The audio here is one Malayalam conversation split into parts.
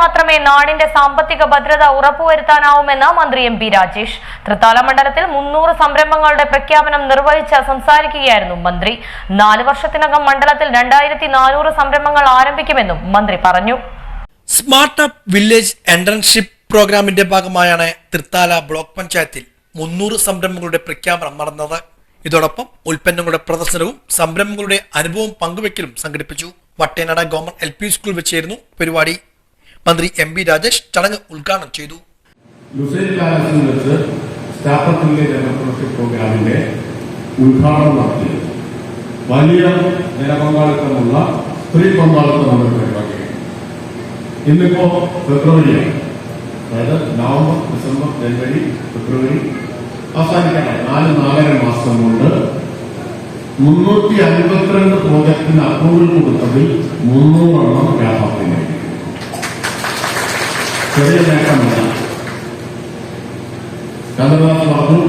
മാത്രമേ നാടിന്റെ സാമ്പത്തിക ഭദ്രത ഉറപ്പുവരുത്താനാവുമെന്ന് മന്ത്രി എം പി രാജേഷ്. തൃത്താല മണ്ഡലത്തിൽ മുന്നൂറ് സംരംഭങ്ങളുടെ പ്രഖ്യാപനം നിർവഹിച്ച് സംസാരിക്കുകയായിരുന്നു മന്ത്രി. നാല് വർഷത്തിനകം മണ്ഡലത്തിൽ രണ്ടായിരത്തി നാനൂറ് സംരംഭങ്ങൾ ആരംഭിക്കുമെന്നും മന്ത്രി പറഞ്ഞു. സ്മാർട്ടപ്പ് വില്ലേജ് എൻട്രൻഷിപ്പ് പ്രോഗ്രാമിന്റെ ഭാഗമായാണ് തൃത്താല ബ്ലോക്ക് പഞ്ചായത്തിൽ മുന്നൂറ് സംരംഭങ്ങളുടെ പ്രഖ്യാപനം നടന്നത്. ഇതോടൊപ്പം ഉൽപ്പന്നങ്ങളുടെ പ്രദർശനവും സംരംഭങ്ങളുടെ അനുഭവം പങ്കുവെക്കലും സംഘടിപ്പിച്ചു. Vattenad government L P school വെച്ചായിരുന്നു പരിപാടി. മന്ത്രി എം ബി രാജേഷ് ചടങ്ങ് ഉദ്ഘാടനം ചെയ്തു. പ്രോഗ്രാമിന്റെ വലിയ ജനപങ്കാളിത്തമുള്ള സ്ത്രീ പങ്കാളിത്തമുള്ള പരിപാടിയാണ്. ഇന്നിപ്പോ ഫെബ്രുവരിയാണ്. അതായത് നവംബർ ഡിസംബർ ജനുവരി ഫെബ്രുവരി അവസാനിക്കാനായി നാല് നാലര മാസം കൊണ്ട് മുന്നൂറ്റി അൻപത്തിരണ്ട് പ്രോജക്ടിന് അപ്രൂവൽ കൊടുത്തതിൽ ചെറിയ നേട്ടമല്ല ചന്ദ്രനാഥ് പറഞ്ഞു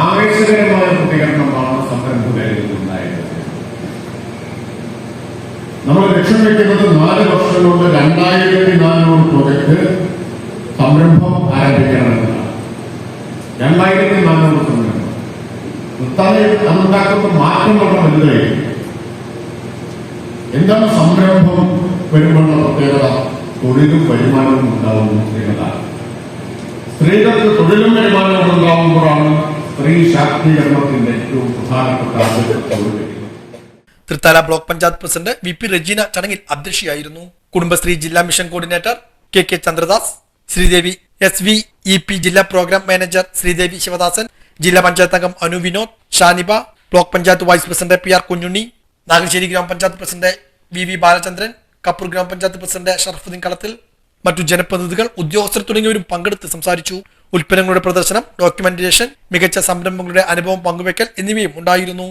ആവേശകരമായ പ്രതികരണമാണ് സംരംഭകരിൽ നിന്നുണ്ടായത് നമ്മൾ ലക്ഷ്യം വയ്ക്കുന്നത് നാല് വർഷം കൊണ്ട് രണ്ടായിരത്തി നാനൂറ് പ്രോജക്ട് സംരംഭം ആരംഭിക്കണമെന്നതാണ് രണ്ടായിരത്തി നാനൂറ് സംരംഭം. അതുണ്ടാക്കുന്ന മാറ്റം വളരെ എന്താണ് സംരംഭം? വരുമ്പോഴുള്ള പ്രത്യേകത? തൊഴിലും വരുമാനവും ഉണ്ടാവുന്നു എന്നതാണ്. സ്ത്രീകൾക്ക് തൊഴിലും വരുമാനവും ഉണ്ടാവുമ്പോഴാണ് സ്ത്രീ ശാക്തീകരണത്തിന്റെ ഏറ്റവും പ്രധാനപ്പെട്ട Thrithala block panchayat president V P Rejeena ചടങ്ങിൽ അധ്യക്ഷയായിരുന്നു. കുടുംബശ്രീ ജില്ലാ mission coordinator K K Chandradas Sreedevi S V E P ജില്ലാ പ്രോഗ്രാം മാനേജർ ശ്രീദേവി ശിവദാസൻ ജില്ലാ പഞ്ചായത്ത് അംഗം Anu Vinod Shaniba block panchayat vice president P R Kunhunni Nagasseri grama panchayat president V V Balachandran Kappur grama panchayat president Sharafudheen കളത്തിൽ മറ്റു ജനപ്രതിനിധികൾ ഉദ്യോഗസ്ഥർ തുടങ്ങിയവരും പങ്കെടുത്ത് സംസാരിച്ചു. ഉൽപ്പന്നങ്ങളുടെ പ്രദർശനം ഡോക്യുമെന്റേഷൻ മികച്ച സംരംഭങ്ങളുടെ അനുഭവം പങ്കുവയ്ക്കൽ എന്നിവയും ഉണ്ടായിരുന്നു.